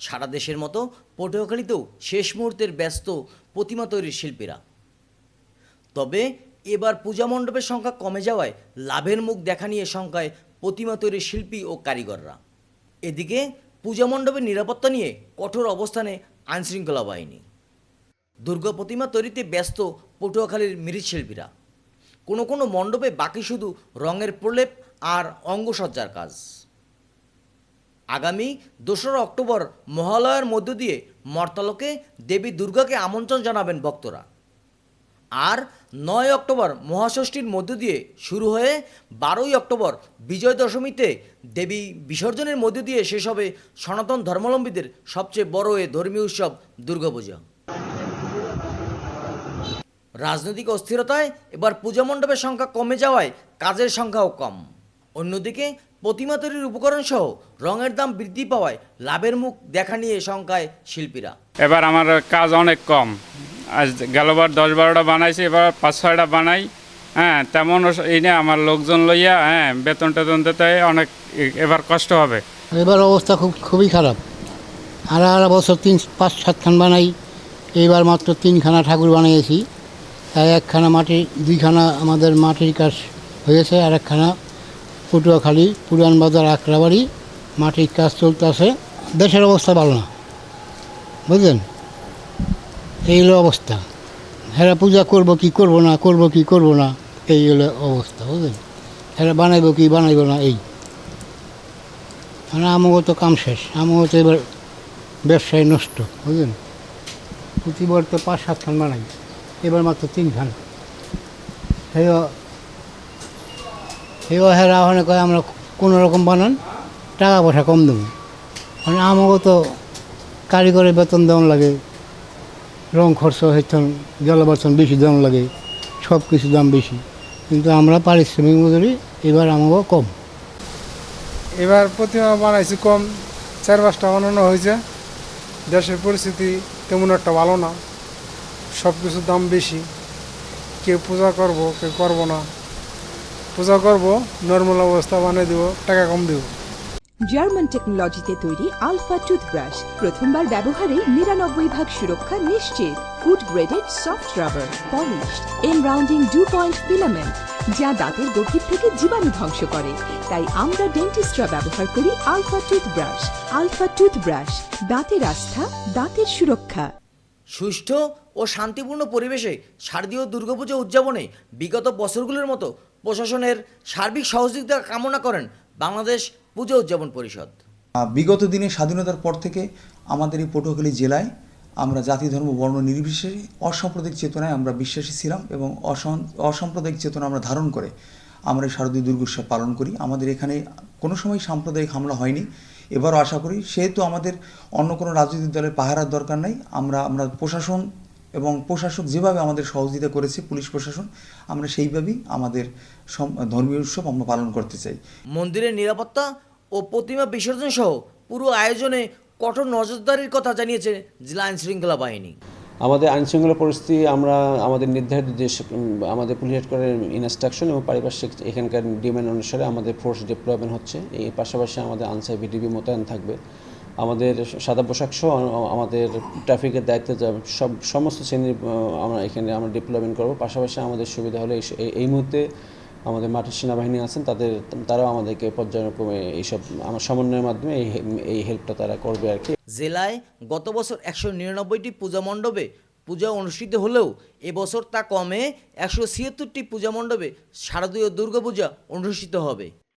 সারা দেশের মতো পটুয়াখালীতেও শেষ মুহূর্তের ব্যস্ত প্রতিমা তৈরির শিল্পীরা। তবে এবার পূজা মণ্ডপের সংখ্যা কমে যাওয়ায় লাভের মুখ দেখা নিয়ে সংখ্যায় প্রতিমা তৈরির শিল্পী ও কারিগররা। এদিকে পূজা মণ্ডপের নিরাপত্তা নিয়ে কঠোর অবস্থানে আইনশৃঙ্খলা বাহিনী। দুর্গা প্রতিমা তৈরিতে ব্যস্ত পটুয়াখালীর মৃৎশিল্পীরা কোনো কোনো মণ্ডপে বাকি শুধু রঙের প্রলেপ আর অঙ্গসজ্জার কাজ। আগামী দোসরা অক্টোবর মহালয়ার মধ্য দিয়ে মর্তালোকে দেবী দুর্গাকে আমন্ত্রণ জানাবেন ভক্তরা। আর নয় অক্টোবর মহাষষ্ঠীর মধ্য দিয়ে শুরু হয়ে বারোই অক্টোবর বিজয় দশমীতে দেবী বিসর্জনের মধ্য দিয়ে শেষ হবে সনাতন ধর্মাবলম্বীদের সবচেয়ে বড় এ ধর্মীয় উৎসব দুর্গাপূজা। রাজনৈতিক অস্থিরতায় এবার পূজা মণ্ডপের সংখ্যা কমে যাওয়ায় কাজের সংখ্যাও কম। অন্যদিকে প্রতিমা তৈরির উপকরণ সহ রঙের দাম বৃদ্ধি পাওয়ায় লাভের মুখ দেখা নিয়ে শঙ্কায় শিল্পীরা। এবার আমার কাজ অনেক কম। আজ গেলবার দশ বারোটা বানাইছি এবার পাঁচ ছয়টা বানাই। হ্যাঁ তেমন এই নিয়ে আমার লোকজন লইয়া হ্যাঁ বেতন টেতন দিতে অনেক এবার কষ্ট হবে। এবার অবস্থা খুব খুবই খারাপ। আর আর বছর তিন পাঁচ সাতখান বানাই এইবার মাত্র তিনখানা ঠাকুর বানিয়েছি। তাই একখানা মাটির দুইখানা আমাদের মাটির কাজ হয়েছে আর একখানা পটুয়াখালী, পুরান বাজার আকরাবাড়ি মাটির কাজ চলতেছে দেশের অবস্থা ভালো না, বুঝলেন? এই হলো অবস্থা। হেরা পূজা করব কি করব না, করব কি করব না, এই হলো অবস্থা, বুঝলেন? হেরা বানাইব কি বানাইব না, এই। মানে আমাকে তো কাম শেষ আমাকে তো এবার ব্যবসায় নষ্ট, বুঝলেন? প্রতিবার তো পাঁচ সাত খান বানাই, এবার মাত্র তিন খান সেও হেরা ওখানে কয়, আমরা কোনো রকম বানান, টাকা পয়সা কম দেবো। মানে আমাকে তো কারিগরের বেতন দেওয়ান লাগে, রং খরচ হইতন জলবাসন বেশি দেওয়ান লাগে সব কিছু দাম বেশি। কিন্তু আমরা পারিশ্রমিক মজুরি এবার আমাকেও কম। এবার প্রতিমা বানাইছি কম, চার পাঁচটা বানানো হয়েছে। দেশের পরিস্থিতি তেমন একটা ভালো না সব কিছুর দাম বেশি। কেউ পূজা করব, কেউ করব না। পূজা করব নর্মাল অবস্থা বানিয়ে দেবো, টাকা কম দেবো। জার্মান টেকনোলজিতে তৈরি আলফা টুথব্রাশ প্রথমবার ব্যবহারে নিরানব্বই ভাগ সুরক্ষা নিশ্চিত। Food graded soft rubber polished end rounding DuPont filament যা দাঁতের গভীর থেকে জীবাণু ধ্বংস করে। তাই আমরা ডেন্টিস্টরা ব্যবহার করি আলফা টুথব্রাশ আলফা টুথব্রাশ দাঁতের আস্থা, দাঁতের সুরক্ষা। সুষ্ঠু ও শান্তিপূর্ণ পরিবেশে শারদীয় দুর্গাপুজো উদযাপনে বিগত বছরগুলোর মতো প্রশাসনের সার্বিক সহযোগিতা কামনা করেন বাংলাদেশ পুজো উদযাপন পরিষদ। বিগত দিনে স্বাধীনতার পর থেকে আমাদের এই পটুয়াখালী জেলায় আমরা জাতি, ধর্ম, বর্ণ নির্বিশেষে অসাম্প্রদায়িক চেতনায় আমরা বিশ্বাসী ছিলাম এবং অসাম- অসাম্প্রদায়িক চেতনা আমরা ধারণ করে আমরা শারদীয় দুর্গোৎসব পালন করি। আমাদের এখানে কোনো সময় সাম্প্রদায়িক হামলা হয়নি। এবারও আশা করি, সেহেতু আমাদের অন্য কোনো রাজনৈতিক দলের পাহারার দরকার নাই, আমরা আমরা প্রশাসন এবং প্রশাসক যেভাবে আমাদের সহযোগিতা করেছে, পুলিশ প্রশাসন, আমরা সেইভাবেই আমাদের ধর্মীয় উৎসব আমরা পালন করতে চাই। মন্দিরের নিরাপত্তা ও প্রতিমা বিসর্জন সহ পুরো আয়োজনে কঠোর নজরদারির কথা জানিয়েছে জেলা আইন শৃঙ্খলা বাহিনী। আমাদের আইনশৃঙ্খলা পরিস্থিতি, আমরা আমাদের নির্ধারিত যে আমাদের পুলিশ হেডকোয়ার্টারের ইনস্ট্রাকশন এবং পারিপার্শ্বিক এখানকার ডিমান্ড অনুসারে আমাদের ফোর্স ডিপ্লয়মেন্ট হচ্ছে। এই পাশাপাশি আমাদের আনসার ভিডিবি মোতায়েন থাকবে। আমাদের সাদা পোশাক সহ আমাদের ট্রাফিকের দায়িত্বে সব, সমস্ত শ্রেণির আমরা এখানে আমরা ডিপ্লয়মেন্ট করব। পাশাপাশি আমাদের সুবিধা হলে এই মুহূর্তে আমাদের মাঠের সেনাবাহিনী আছেন, তাদের, তারাও আমাদেরকে পর্যায়ক্রমে এইসব, আমার সমন্বয়ের মাধ্যমে এই এই হেল্পটা তারা করবে আর কি। জেলায় গত বছর একশো নিরানব্বইটি পূজা মণ্ডপে পূজা অনুষ্ঠিত হলেও এবছর তা কমে একশো ছিয়াত্তরটি পূজা মণ্ডপে শারদীয় দুর্গাপূজা অনুষ্ঠিত হবে।